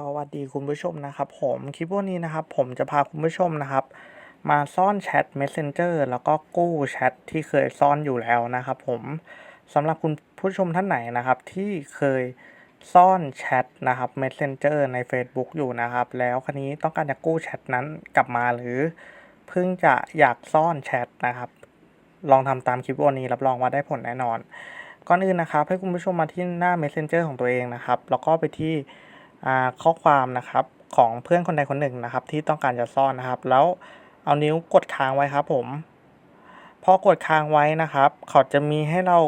สวัสดีคุณผู้ชมนะครับผมคลิปวันนี้นะครับผมจะพาคุณผู้ชมนะครับ มาซ่อนแชท Messenger แล้วก็กู้แชทที่เคยซ่อนอยู่แล้วนะครับผมสำหรับคุณผู้ชมท่านไหนนะครับที่เคยซ่อนแชทนะครับ Messenger ใน Facebook อยู่นะครับ แล้วคราวนี้ต้องการจะกู้แชทนั้นกลับมาหรือ เพิ่งจะอยากซ่อนแชทนะครับ ลองทำตามคลิปวันนี้รับรองว่าได้ผลแน่นอน ก่อนอื่นนะครับ ให้คุณผู้ชมมาที่หน้า Messenger ของตัวเองนะครับ แล้วก็ไปที่ ข้อความนะครับของเพื่อนคนใดคนหนึ่งนะครับ ที่ต้องการจะซ่อนนะครับ แล้วเอานิ้วกดค้างไว้ครับ ผมพอกดค้างไว้นะครับ เขาจะมีให้เรา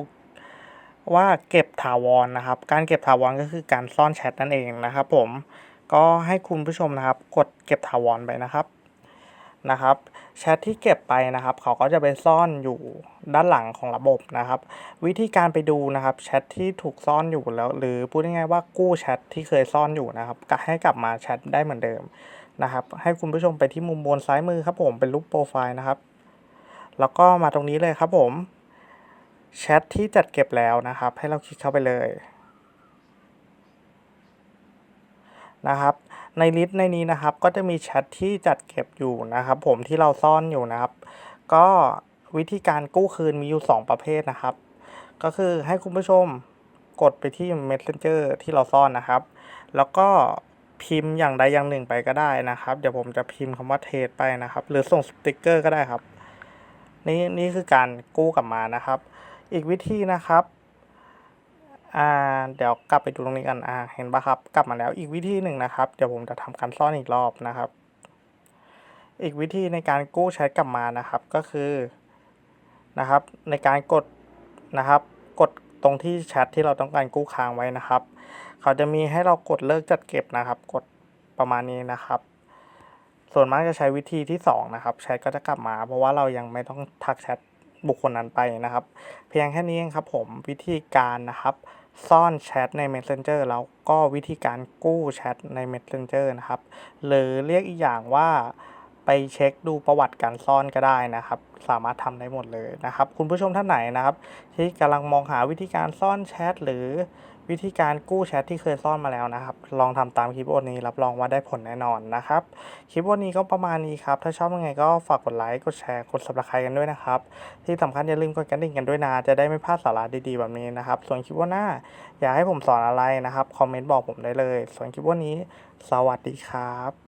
ว่าเก็บถาวรนะครับ การเก็บถาวรก็คือการซ่อนแชทนั่นเองนะครับ ผมก็ให้คุณผู้ชมนะครับ กดเก็บถาวรไปนะครับ นะครับแชทที่เก็บไปนะครับ เขาก็จะไปซ่อนอยู่ด้านหลังของระบบนะครับ วิธีการไปดูนะครับแชทที่ถูกซ่อนอยู่แล้ว หรือพูดง่ายๆว่ากู้แชทที่เคยซ่อนอยู่นะครับก็ให้กลับมาแชทได้เหมือนเดิมนะครับ ให้คุณผู้ชมไปที่มุมบนซ้ายมือครับผมเป็นรูปโปรไฟล์นะครับ แล้วก็มาตรงนี้เลยครับผมแชทที่จัดเก็บแล้วนะครับ ให้เราคลิกเข้าไปเลยนะครับ ในลิสต์ในนี้นะครับ ก็จะมีแชทที่จัดเก็บอยู่นะครับ ผมที่เราซ่อนอยู่นะครับ ก็วิธีการกู้คืนมีอยู่ 2 ประเภทนะครับ ก็คือให้คุณผู้ชมกดไปที่ Messenger ที่เราซ่อนนะครับ แล้วก็พิมพ์อย่างใดอย่างหนึ่งไปก็ได้นะครับ เดี๋ยวผมจะพิมพ์คำว่าเทสไปนะครับ หรือส่งสติกเกอร์ก็ได้ครับ นี่นี่คือการกู้กลับมานะครับ อีกวิธีนะครับ อ่าเดี๋ยวกลับไปดูตรงนี้กันอ่าเห็นปะครับ กลับมาแล้วอีกวิธีหนึ่งนะครับ เดี๋ยวผมจะทำการซ่อนอีกรอบนะครับ อีกวิธีในการกู้แชทกลับมานะครับก็คือนะครับ ในการกดนะครับ กดตรงที่แชทที่เราต้องการกู้ค้างไว้นะครับ เขาจะมีให้เรากดเลิกจัดเก็บนะครับ กดประมาณนี้นะครับ ส่วนมากจะใช้วิธีที่สองนะครับแชทก็จะกลับมา เพราะว่าเรายังไม่ต้องทักแชท บุคคลนั้นไปนะครับ เพียงแค่นี้เองครับผมวิธีการนะครับ ซ่อนแชทใน Messenger แล้วก็วิธีการกู้แชทใน Messenger นะครับ หรือเรียกอีกอย่างว่า ไปเช็คดูประวัติการซ่อนก็ได้นะครับ สามารถทำได้หมดเลยนะครับ คุณผู้ชมท่านไหนนะครับ ที่กำลังมองหาวิธีการซ่อนแชทหรือวิธีการกู้แชทที่เคยซ่อนมาแล้วนะครับ ลองทำตามคลิปวันนี้รับรองว่าได้ผลแน่นอนนะครับ คลิปวันนี้ก็ประมาณนี้ครับ ถ้าชอบยังไงก็ฝากกดไลค์กดแชร์กด subscribe กันด้วยนะครับ ที่สำคัญอย่าลืมกดกระดิ่งกันด้วยนะ จะได้ไม่พลาดสาระดีๆแบบนี้นะครับ ส่วนคลิปว่าหน้า อยากให้ผมสอนอะไรนะครับคอมเมนต์บอกผมได้เลย ส่วนคลิปวันนี้ สวัสดีครับ